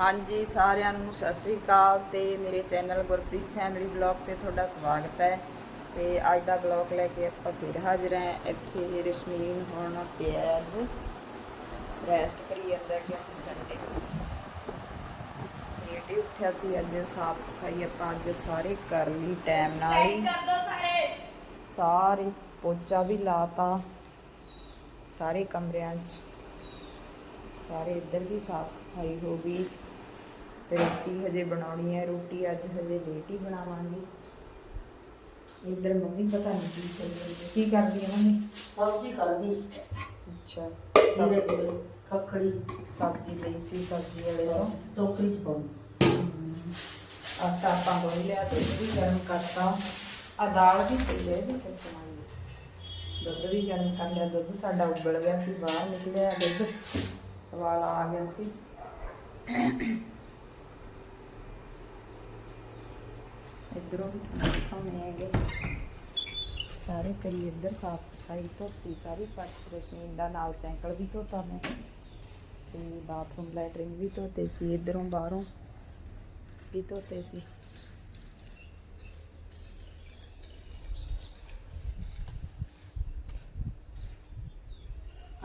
ਹਾਂਜੀ ਸਾਰਿਆਂ ਨੂੰ ਸਤਿ ਸ੍ਰੀ ਅਕਾਲ ਤੇ ਮੇਰੇ ਚੈਨਲ ਗੁਰਪ੍ਰੀਤ ਫੈਮਿਲੀ ਬਲੌਗ ਤੇ ਤੁਹਾਡਾ ਸਵਾਗਤ ਹੈ। ਤੇ ਅੱਜ ਦਾ ਬਲੌਗ ਲੈ ਕੇ ਆਪਾਂ ਫਿਰ ਹਾਜ਼ਰ ਹਾਂ। ਇੱਥੇ ਰਸ਼ਮੀਨ ਹੁਣ ਪਿਆ ਅੱਜ ਰੈਸਟ ਕਰੀ ਜਾਂਦਾ ਕਿਉਂਕਿ ਸੰਡੇ ਸੀ। ਲੇਟ ਉੱਠਿਆ ਸੀ ਅੱਜ ਸਾਫ਼ ਸਫ਼ਾਈ ਆਪਾਂ ਅੱਜ ਸਾਰੇ ਕਰ ਲਈ ਟਾਈਮ ਨਾਲ ਹੀ। ਕਰ ਦੋ ਸਾਰੇ। ਸਾਰੇ ਪੋਚਾ ਵੀ ਲਾਤਾ। ਸਾਰੇ ਕਮਰਿਆਂ 'ਚ। ਸਾਰੇ ਇੱਧਰ ਵੀ ਸਾਫ਼ ਸਫ਼ਾਈ ਹੋ ਗਈ। ਤੇ ਰੋਟੀ ਹਜੇ ਬਣਾਉਣੀ ਹੈ ਰੋਟੀ ਅੱਜ ਹਜੇ ਲੇਟ ਹੀ ਬਣਾਵਾਂਗੇ। ਇੱਧਰ ਮੰਮੀ ਪਤਾ ਨਹੀਂ ਕੀ ਕਰ ਰਹੀ ਹੈ। ਕੀ ਕਰਦੀ ਹੈ ਮੰਮੀ? ਸਬਜ਼ੀ ਕਰਦੀ ਅੱਛਾ ਸੀਰੇ ਸਬਜ਼ੀ। ਖੱਖੜੀ। ਸਬਜ਼ੀ ਲਈ ਸੀ ਸਬਜ਼ੀ ਵਾਲੇ ਤੋਂ। ਟੋਕਰੀ ਚ ਪਾਉਂ ਆਟਾ ਆਪਾਂ ਗੁੰਨ ਲਿਆ ਦੁੱਧ ਵੀ ਗਰਮ ਕਰਤਾ। ਆ ਦਾਲ ਵੀ ਪਈ ਹੈ ਇਹਦੇ ਚ ਪਾਉਣੀ ਦੁੱਧ ਵੀ ਗਰਮ ਕਰ ਲਿਆ ਦੁੱਧ ਸਾਡਾ ਉਬਲ ਗਿਆ ਸੀ ਬਾਹਰ ਨਿਕਲਿਆ ਦੁੱਧ। ਵਾਲਾ ਆ ਗਿਆ ਸੀ। ਇਧਰੋਂ ਵੀ ਤੁਹਾਨੂੰ ਦਿਖਾਉਣੇ ਹੈਗੇ। ਸਾਰੇ ਕਰੀ ਇੱਧਰ ਸਾਫ਼ ਸਫ਼ਾਈ ਧੋਤੀ, ਸਾਰੀ ਫਰਸ਼ ਰਸ਼ਮੀਨ ਦਾ ਨਾਲ ਸਾਈਕਲ ਵੀ ਧੋਤਾ ਮੈਂ। ਤੇ ਬਾਥਰੂਮ ਲੈਟਰਿੰਗ ਵੀ ਧੋਤੇ ਸੀ, ਇਧਰੋਂ ਬਾਹਰੋਂ ਵੀ ਧੋਤੇ ਸੀ।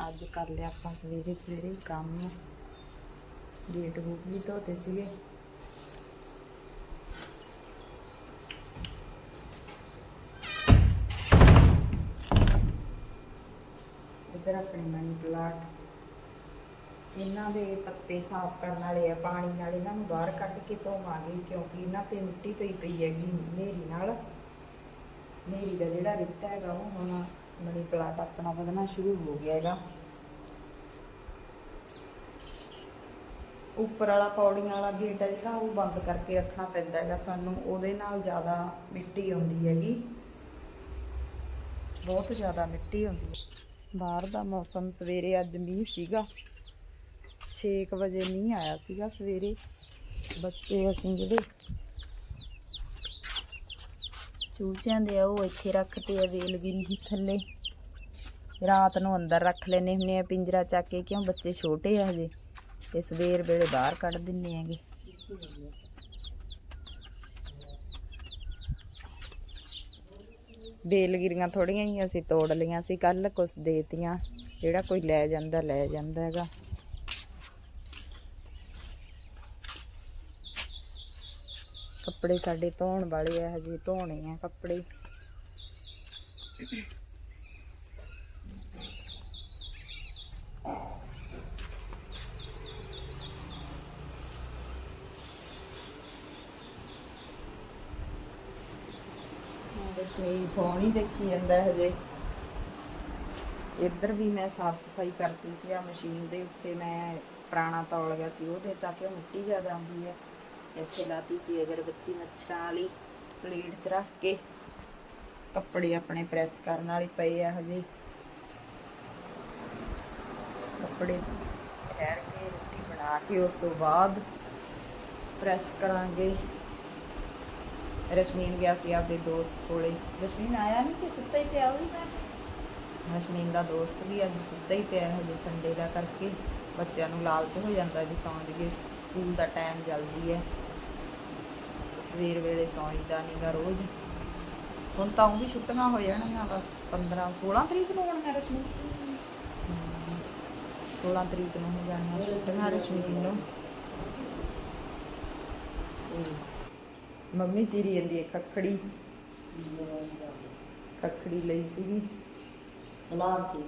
ਅੱਜ ਕਰ ਲਿਆ ਆਪਾਂ ਸਵੇਰੇ ਸਵੇਰੇ ਕੰਮ। ਗੇਟ ਗੂਟ ਵੀ ਧੋਤੇ ਸੀਗੇ। ਇੱਧਰ ਆਪਣੇ ਮਨੀ ਪਲਾਟ ਇਹਨਾਂ ਦੇ ਪੱਤੇ ਸਾਫ਼ ਕਰਨ ਵਾਲੇ ਆ, ਪਾਣੀ ਨਾਲ ਇਹਨਾਂ ਨੂੰ ਬਾਹਰ ਕੱਢ ਕੇ ਧੋਵਾਂਗੇ ਕਿਉਂਕਿ ਇਹਨਾਂ ਤੇ ਮਿੱਟੀ ਪਈ ਪਈ ਹੈਗੀ ਹਨੇਰੀ ਨਾਲ। ਹਨੇਰੀ ਦਾ ਜਿਹੜਾ ਰਿੱਤਾ ਹੈਗਾ ਉਹ ਹੁਣ ਮਨੀ ਪਲਾਟ ਆਪਣਾ ਵਧਣਾ ਸ਼ੁਰੂ ਹੋ ਗਿਆ ਹੈਗਾ। ਉੱਪਰ ਵਾਲਾ ਪੌੜੀਆਂ ਵਾਲਾ ਗੇਟ ਹੈ ਜਿਹੜਾ ਉਹ ਬੰਦ ਕਰਕੇ ਰੱਖਣਾ ਪੈਂਦਾ ਹੈਗਾ, ਸਾਨੂੰ ਉਹਦੇ ਨਾਲ ਜ਼ਿਆਦਾ ਮਿੱਟੀ ਆਉਂਦੀ ਹੈਗੀ। ਬਹੁਤ ਜ਼ਿਆਦਾ ਮਿੱਟੀ ਹੁੰਦੀ ਹੈ। ਬਾਹਰ ਦਾ ਮੌਸਮ ਸਵੇਰੇ ਅੱਜ ਮੀਂਹ ਸੀਗਾ। 6 ਵਜੇ ਮੀਂਹ ਆਇਆ ਸੀਗਾ ਸਵੇਰੇ। ਬੱਚੇ ਅਸੀਂ ਜਿਹੜੇ ਚੂਚਿਆਂ ਦੇ ਆ, ਉਹ ਇੱਥੇ ਰੱਖਤੇ ਆ ਵੇਲਗਿਰੀ ਹੀ ਥੱਲੇ। ਰਾਤ ਨੂੰ ਅੰਦਰ ਰੱਖ ਲੈਨੇ ਹੁੰਨੇ ਆ ਪਿੰਜਰਾ ਚੱਕ ਕੇ, ਕਿਉਂ ਬੱਚੇ ਛੋਟੇ ਆ ਹਜੇ। ਤੇ ਸਵੇਰ ਵੇਲੇ ਬਾਹਰ ਕੱਢ ਦਿੰਨੇ ਆਗੇ ਬੇਲਗਿਰੀਆਂ ਥੋੜੀਆਂ ਹੀ ਅਸੀਂ ਤੋੜ ਲਈਆਂ ਸੀ ਕੱਲ ਕੁਛ ਦੇਤੀਆਂ, ਜਿਹੜਾ ਕੋਈ ਲੈ ਜਾਂਦਾ ਲੈ ਜਾਂਦਾ ਹੈਗਾ। ਕੱਪੜੇ ਸਾਡੇ ਧੋਣ ਵਾਲੇ ਆ, ਹਜੇ ਧੋਣੇ ਆ ਕੱਪੜੇ। ਰਸ਼ਮੀ ਫੋਨ ਹੀ ਦੇਖੀ ਜਾਂਦਾ ਹਜੇ। ਇੱਧਰ ਵੀ ਮੈਂ ਸਾਫ਼ ਸਫ਼ਾਈ ਕਰਤੀ ਸੀ ਆ ਮਸ਼ੀਨ ਦੇ ਉੱਤੇ ਮੈਂ ਪੁਰਾਣਾ ਤੌਲ ਗਿਆ ਸੀ ਉਹਦੇ ਤਾਂ ਕਿ ਮਿੱਟੀ ਜ਼ਿਆਦਾ ਆਉਂਦੀ ਹੈ। ਇੱਥੇ ਲਾਤੀ ਸੀ ਅਗਰਬੱਤੀ ਮੱਛਰਾਂ ਵਾਲੀ ਪਲੇਟ 'ਚ ਰੱਖ ਕੇ। ਕੱਪੜੇ ਆਪਣੇ ਪ੍ਰੈਸ ਕਰਨ ਵਾਲੇ ਪਏ ਆ ਹਜੇ। ਕੱਪੜੇ ਠਹਿਰ ਕੇ ਰੋਟੀ ਬਣਾ ਕੇ ਉਸ ਤੋਂ ਬਾਅਦ ਪ੍ਰੈਸ ਕਰਾਂਗੇ। ਰਸ਼ਮੀਨ ਗਿਆ ਸੀ ਆਪਦੇ ਦੋਸਤ ਕੋਲੇ। ਰਸ਼ਮੀਨ ਆਇਆ ਨਹੀਂ ਕਿ ਸੁੱਤਾ ਹੀ ਪਿਆ ਹੋਈ ਰਸ਼ਮੀਨ ਦਾ ਦੋਸਤ ਵੀ ਅੱਜ ਸੁੱਤਾ ਹੀ ਪਿਆ ਹਜੇ ਸੰਡੇ ਦਾ ਕਰਕੇ। ਬੱਚਿਆਂ ਨੂੰ ਲਾਲਚ ਹੋ ਜਾਂਦਾ ਵੀ ਸੌਂ ਜੀਏ ਸਕੂਲ ਦਾ ਟਾਈਮ ਜਲਦੀ ਹੈ। ਸਵੇਰ ਵੇਲੇ ਸੌਂਈਦਾ ਨਹੀਂਗਾ ਰੋਜ਼। ਹੁਣ ਤਾਂ ਉਹ ਵੀ ਛੁੱਟੀਆਂ ਹੋ ਜਾਣਗੀਆਂ, ਬਸ 15 16 ਤਰੀਕ ਨੂੰ ਹੋਣਗੀਆਂ ਰਸ਼ਮੀਨ। 16 ਤਰੀਕ ਨੂੰ ਹੋ ਜਾਣੀਆਂ ਛੁੱਟੀਆਂ ਰਸ਼ਮੀਨ ਨੂੰ। ਮੰਮੀ ਚੀਰੀ ਜਾਂਦੀ ਹੈ ਖੱਖੜੀ। ਖੱਖੜੀ ਲਈ ਸੀਗੀ। ਸਲਾਦ ਕੀ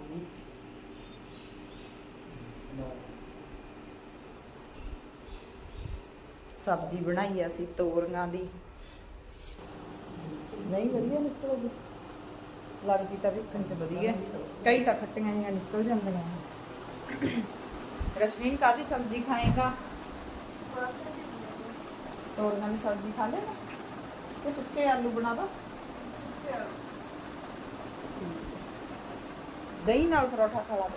ਸਬਜ਼ੀ ਬਣਾਈ ਆ ਅਸੀਂ ਤੋਰੀਆਂ ਦੀ। ਨਹੀਂ ਵਧੀਆ ਨਿਕਲੂਗੀ। ਲੱਗਦੀ ਤਾਂ ਵੇਖਣ ਚ ਵਧੀਆ। ਕਈ ਤਾਂ ਖੱਟੀਆਂ ਜਿਹੀਆਂ ਨਿਕਲ ਜਾਂਦੀਆਂ ਰਸ਼ਮੀਨ ਕਾਦੀ ਸਬਜ਼ੀ ਖਾਏਗਾ? ਤੋਰੀਆਂ ਦੀ ਸਬਜ਼ੀ ਖਾ ਲੈਣਾ ਤੇ ਸੁੱਕੇ ਆਲੂ ਬਣਾ ਦੋ। ਦਹੀਂ ਨਾਲ ਪਰੌਠਾ ਖਾ ਲਾ।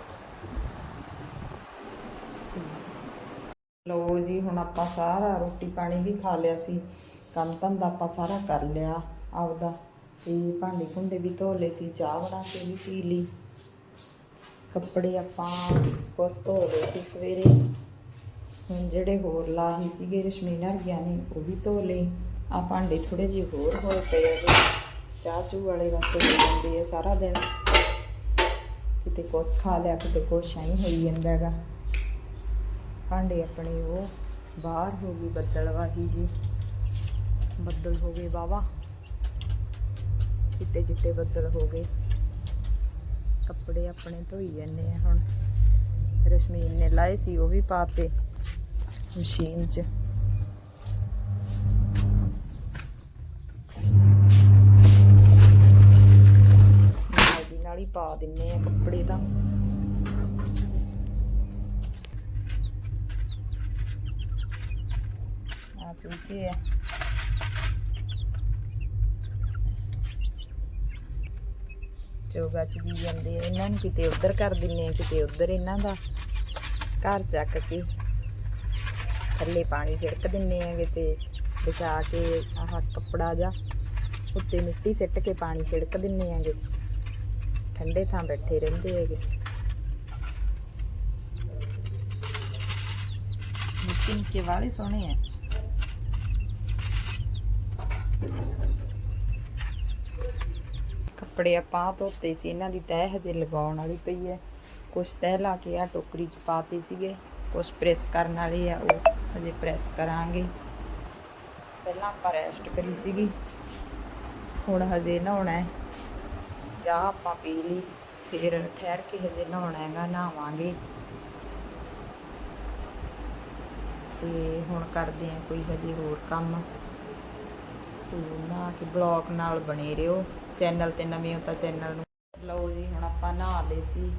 ਲੋ ਜੀ ਹੁਣ ਆਪਾਂ ਸਾਰਾ ਰੋਟੀ ਪਾਣੀ ਵੀ ਖਾ ਲਿਆ ਸੀ। ਕੰਮ ਧੰਦਾ ਆਪਾਂ ਸਾਰਾ ਕਰ ਲਿਆ ਆਪਦਾ। ਤੇ ਭਾਂਡੇ ਭੁੰਡੇ ਵੀ ਧੋ ਲਏ ਸੀ ਚਾਹ ਬਣਾ ਕੇ ਵੀ ਪੀ ਲਈ। ਕੱਪੜੇ ਆਪਾਂ ਕੁਛ ਧੋ ਲਏ ਸੀ ਸਵੇਰੇ। ਹੁਣ ਜਿਹੜੇ ਹੋਰ ਲਾਹੇ ਸੀਗੇ ਰਸ਼ਮੀਨਾ ਗਿਆ ਨੇ ਉਹ ਵੀ ਧੋ ਲਏ। ਆ ਭਾਂਡੇ ਥੋੜੇ ਜਿਹੇ ਹੋਰ ਹੋਏ ਪਏ ਆ ਚਾਹ ਚੂ ਵਾਲੇ ਵਾਸਤੇ ਹੋ ਜਾਂਦੇ ਆ ਸਾਰਾ ਦਿਨ। ਕਿਤੇ ਕੁਛ ਖਾ ਲਿਆ, ਕਿਤੇ ਕੁਛ ਐਂ ਹੋਈ ਜਾਂਦਾ ਹੈਗਾ। ਭਾਂਡੇ ਆਪਣੇ ਉਹ ਬਾਹਰ ਹੋ ਗਈ ਬੱਦਲ ਵਾਹੀ ਜੀ। ਬੱਦਲ ਹੋ ਗਏ ਵਾਵਾ ਚਿੱਟੇ ਚਿੱਟੇ ਬੱਦਲ ਹੋ ਗਏ। ਕੱਪੜੇ ਆਪਣੇ ਧੋਈ ਜਾਂਦੇ ਆ ਹੁਣ। ਰਸ਼ਮੀਨ ਨੇ ਲਾਏ ਸੀ, ਉਹ ਵੀ ਪਾਤੇ ਮਸ਼ੀਨ 'ਚ ਨਾਲ ਹੀ ਪਾ ਦਿੰਨੇ ਆ ਕੱਪੜੇ ਤਾਂ ਆ ਚੂਚੇ ਆ ਚੋਗਾ ਚੁਗੀ ਜਾਂਦੇ ਇਹਨਾਂ ਨੂੰ ਕਿਤੇ ਉਧਰ ਕਰ ਦਿੰਨੇ ਆ ਕਿਤੇ ਉਧਰ ਇਹਨਾਂ ਦਾ ਘਰ ਚੱਕ ਕੇ ਥੱਲੇ ਪਾਣੀ ਛਿੜਕ ਦਿੰਨੇ ਆ ਕਿਤੇ ਵਿਛਾ ਕੇ ਆਹ ਕੱਪੜਾ ਜਾ ਉੱਤੇ ਮਿੱਟੀ ਸਿੱਟ ਕੇ ਪਾਣੀ ਛਿੜਕ ਦਿੰਨੇ ਆਗੇ ਠੰਡੇ ਥਾਂ ਬੈਠੇ ਰਹਿੰਦੇ ਹੈਗੇ। ਮਿੱਟੀ ਨਿੱਕੇ ਵਾਲੇ ਸੋਹਣੇ ਆ। ਕੱਪੜੇ ਆਪਾਂ ਧੋਤੇ ਸੀ, ਇਹਨਾਂ ਦੀ ਤਹਿ ਹਜੇ ਲਗਾਉਣ ਵਾਲੀ ਪਈ ਹੈ। ਕੁਛ ਤਹਿ ਲਾ ਕੇ ਆ ਟੋਕਰੀ ਚ ਪਾਤੇ ਸੀਗੇ। ਕੁਛ ਪ੍ਰੈਸ ਕਰਨ ਵਾਲੇ ਆ, ਉਹ ਹਜੇ ਪ੍ਰੈਸ ਕਰਾਂਗੇ। ਪਹਿਲਾਂ ਆਪਾਂ ਰੈਸਟ ਕਰੀ ਸੀਗੀ। ਹੁਣ ਹਜੇ ਨਹਾਉਣਾ ਹੈ। ਚਾਹ ਆਪਾਂ ਪੀ ਲਈ, ਫਿਰ ਠਹਿਰ ਕੇ ਹਜੇ ਨਹਾਉਣਾ ਹੈਗਾ, ਨਹਾਵਾਂਗੇ। ਤੇ ਹੁਣ ਕਰਦੇ ਆ ਕੋਈ ਹਜੇ ਹੋਰ ਕੰਮ। ਤੇ ਨਾ ਕਿ ਬਲੌਗ ਨਾਲ ਬਣੇ ਰਹੋ। ਚੈਨਲ ਤੇ ਨਵੇਂ ਹੋ ਤਾਂ ਚੈਨਲ ਨੂੰ ਲਓ ਜੀ, ਹੁਣ ਆਪਾਂ ਨਹਾ ਲਏ ਸੀ।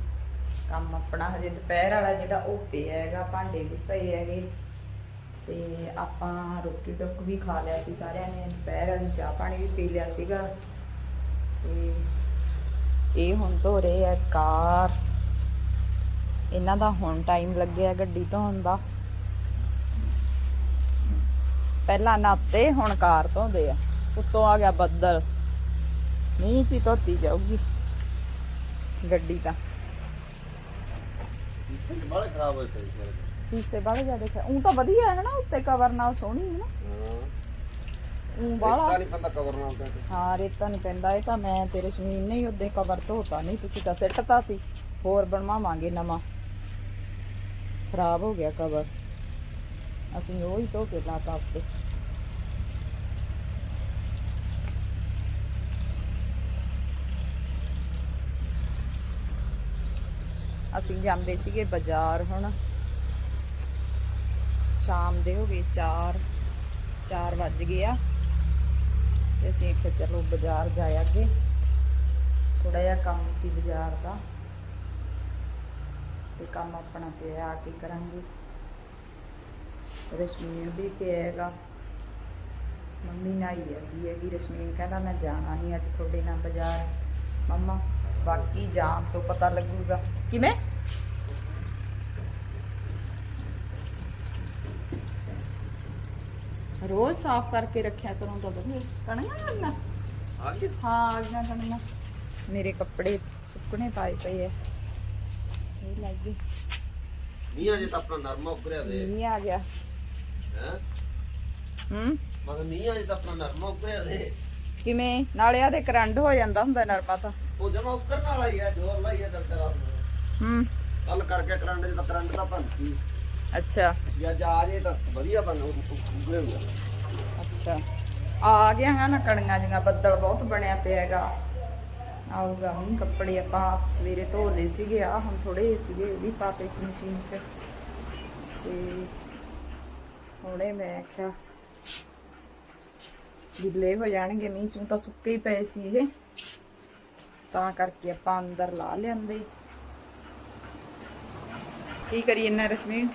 ਕੰਮ ਆਪਣਾ ਹਜੇ ਦੁਪਹਿਰ ਵਾਲਾ ਜਿਹੜਾ ਉਹ ਪਿਆ ਹੈਗਾ, ਭਾਂਡੇ ਵੀ ਪਏ ਹੈਗੇ। ਤੇ ਆਪਾਂ ਰੋਟੀ ਟੁੱਕ ਵੀ ਖਾ ਲਿਆ ਸੀ ਸਾਰਿਆਂ ਨੇ, ਦੁਪਹਿਰ ਵਾਲੀ ਚਾਹ ਪਾਣੀ ਵੀ ਪੀ ਲਿਆ ਸੀਗਾ। ਤੇ ਇਹ ਹੁਣ ਧੋ ਰਹੇ ਆ ਕਾਰ। ਇਹਨਾਂ ਦਾ ਹੁਣ ਟਾਈਮ ਲੱਗਿਆ ਗੱਡੀ ਧੋਣ ਦਾ। ਪਹਿਲਾਂ ਨਾਤੇ ਹੁਣ ਕਾਰ ਧੋਂਦੇ ਆ। ਉੱਤੋਂ ਆ ਗਿਆ ਬੱਦਲ। ਮੀਂਹ ਚ ਹੀ ਧੋਤੀ ਜਾਊਗੀ। ਗੱਡੀ ਤਾਂ। ਪਿੱਛੇ ਬੜੇ ਖਰਾਬ ਹੋਏ ਪਏ ਸੀ ਸੀਸੇ ਬਾਹਲੇ ਜ਼ਿਆਦਾ ਉਹ ਤਾਂ ਵਧੀਆ ਹੈ ਨਾ ਉੱਤੇ ਕਵਰ ਨਾਲ ਸੋਹਣੀ ਹੈ ਨਾ। ਹਾਂ। ਉਹ ਬਾਲਾ ਨਹੀਂ ਪਤਾ ਕਵਰ ਨਾਲ ਤੇ ਹਾਂ ਰੇਤਾ ਨਹੀਂ ਪੈਂਦਾ ਇਹ ਤਾਂ ਮੈਂ ਤੇਰੇ ਸ਼ਮੀਨ ਨੇ ਹੀ ਉਹਦੇ ਕਵਰ ਧੋਤਾ ਨਹੀਂ ਤੁਸੀਂ ਤਾਂ ਸਿੱਟਤਾ ਸੀ। ਹੋਰ ਬਣਵਾਵਾਂਗੇ ਨਵਾਂ। ਖਰਾਬ ਹੋ ਗਿਆ ਕਵਰ ਅਸੀਂ ਉਹ ਹੀ ਧੋ ਕੇ ਲਾਤਾ ਉੱਤੇ। ਅਸੀਂ ਜਾਂਦੇ ਸੀਗੇ ਬਾਜ਼ਾਰ ਹੁਣ। ਸ਼ਾਮ ਦੇ ਹੋ ਗਏ 4 4 ਵੱਜ ਗਏ ਆ। ਤੇ ਅਸੀਂ ਇੱਥੇ ਚਲੋ ਬਾਜ਼ਾਰ ਜਾਇਆ ਅੱਗੇ। ਥੋੜਾ ਜਿਹਾ ਕੰਮ ਸੀ ਬਾਜ਼ਾਰ ਦਾ। ਤੇ ਕੰਮ ਆਪਣਾ ਪਿਆ, ਆ ਕੇ ਕਰਾਂਗੇ? ਰਸ਼ਮੀਨ ਵੀ ਪਿਆ ਹੈਗਾ ਮੰਮੀ ਨਾਲ ਹੀ ਹੈਗੀ ਹੈਗੀ ਰਸ਼ਮੀਨ ਕਹਿੰਦਾ ਮੈਂ ਜਾਣਾ ਨਹੀਂ ਅੱਜ ਤੁਹਾਡੇ ਨਾਲ ਬਾਜ਼ਾਰ। ਮੰਮਾ ਬਾਕੀ ਜਾਣ ਤੋਂ ਪਤਾ ਲੱਗੂਗਾ ਕਿਵੇਂ ਰੋਜ਼ ਸਾਫ਼ ਕਰਕੇ ਰੱਖਿਆ ਕਰੂੰ ਤਾਂ ਵਧੀਆ ਕਣੀਆਂ ਨਾ ਆ ਗਈ ਹਾਂ ਆ ਗਈਆਂ ਕਣੀਆਂ ਮੇਰੇ ਕੱਪੜੇ ਸੁੱਕਣੇ ਪਾਏ ਪਏ ਐ ਇਹ ਲੱਗ ਗਈ ਨਹੀਂ ਅਜੇ ਤਾਂ ਆਪਣਾ ਨਰਮਾ ਉੱਪਰਿਆ ਦੇ ਨਹੀਂ ਆ ਗਿਆ ਹੈ ਹੂੰ ਮਗਰ ਨਹੀਂ ਅਜੇ ਤਾਂ ਆਪਣਾ ਨਰਮਾ ਉੱਪਰਿਆ ਦੇ ਕਿਵੇਂ ਨਾਲੇ ਆ ਦੇ ਕਰੰਟ ਹੋ ਜਾਂਦਾ ਹੁੰਦਾ ਨਰਮਾ ਤਾਂ ਉਹ ਜਮਾ ਉੱਕਰਨ ਵਾਲਾ ਹੀ ਹੈ ਜੋਰ ਲਾਈ ਹੈ ਦਰਕਰਾ ਹੂੰ। ਕੱਲ ਕਰਕੇ ਕਰੰਟ ਦੇ ਤਾਂ ਕਰੰਟ ਤਾਂ ਭੰਤੀ ਅੱਛਾ। ਜੇ ਅੱਜ ਆ ਜੇ ਤਾਂ ਵਧੀਆ ਬਣ ਉੱਪਰੇ ਹੋਊਗਾ ਅੱਛਾ। ਆ ਗਿਆ ਹੈ ਨਾ ਕਣੀਆਂ ਜੀਆਂ ਬੱਦਲ ਬਹੁਤ ਬਣਿਆ ਪਿਆ ਹੈਗਾ। ਆਊਗਾ ਹੁਣ ਕੱਪੜੇ ਆਪਾਂ ਸਵੇਰੇ ਧੋ ਲਏ ਸੀਗੇ ਆ ਹੁਣ ਥੋੜੇ ਸੀਗੇ ਇਹ ਵੀ ਪਾਤੇ ਸੀ ਮਸ਼ੀਨ 'ਚ। ਤੇ ਹੁਣੇ ਮੈਂ ਆਖਿਆ ਗਿੱਲੇ ਹੋ ਜਾਣਗੇ ਮੀਂਹ ਚੋਂ ਤਾਂ ਸੁੱਕੇ ਹੀ ਪਏ ਸੀ ਇਹ। ਤਾਂ ਕਰਕੇ ਆਪਾਂ ਅੰਦਰ ਲਾ ਲਿਆਂਦੇ। ਕੀ ਕਰੀਏ ਨਾ ਰਸਮੀਨ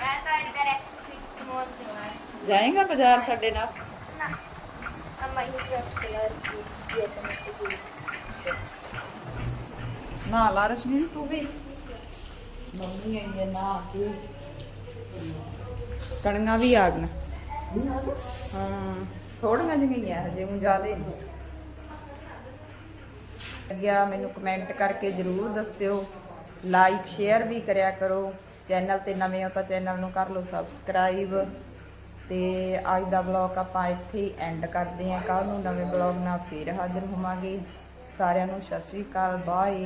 ਮੈਂ ਤਾਂ ਇੱਧਰ ਐਕਸਪੀਟ ਮੋਲ ਤੇ ਆਇਆ ਜਾਏਗਾ ਬਾਜ਼ਾਰ ਸਾਡੇ ਨਾਲ? ਨਾ। ਅਮਾ ਹੀ ਟਰਸਟ ਯਾਰ ਆਟੋਮੈਟਿਕਲੀ ਨਾ ਲਾ ਰਸ਼ਮੀਨ ਤੂੰ ਵੀ। ਮੰਮੀ ਆਈ ਹੈ ਨਾ ਕੇ ਕਣੀਆਂ ਵੀ ਆ ਗਈਆਂ। ਹਾਂ ਥੋੜੀਆਂ ਜਿਹੀਆਂ ਹਜੇ ਹੁਣ ਜ਼ਿਆਦੇ ਨਹੀਂ ਲੱਗਿਆ, ਮੈਨੂੰ ਕਮੈਂਟ ਕਰਕੇ ਜਰੂਰ ਦੱਸਿਓ। ਲਾਈਕ ਸ਼ੇਅਰ ਵੀ ਕਰਿਆ ਕਰੋ। ਚੈਨਲ ਤੇ ਨਵੇਂ ਹੋ ਤਾਂ ਚੈਨਲ ਨੂੰ ਕਰ ਲਓ ਸਬਸਕ੍ਰਾਈਬ ਤੇ ਅੱਜ ਦਾ ਵਲੌਗ ਆਪਾਂ ਇੱਥੇ ਹੀ ਐਂਡ ਕਰਦੇ ਹਾਂ। ਕੱਲ ਨੂੰ ਨਵੇਂ ਵਲੌਗ ਨਾਲ ਫੇਰ ਹਾਜ਼ਰ ਹੋਵਾਂਗੇ। ਸਾਰਿਆਂ ਨੂੰ ਸਤਿ ਸ਼੍ਰੀ ਅਕਾਲ ਬਾਏ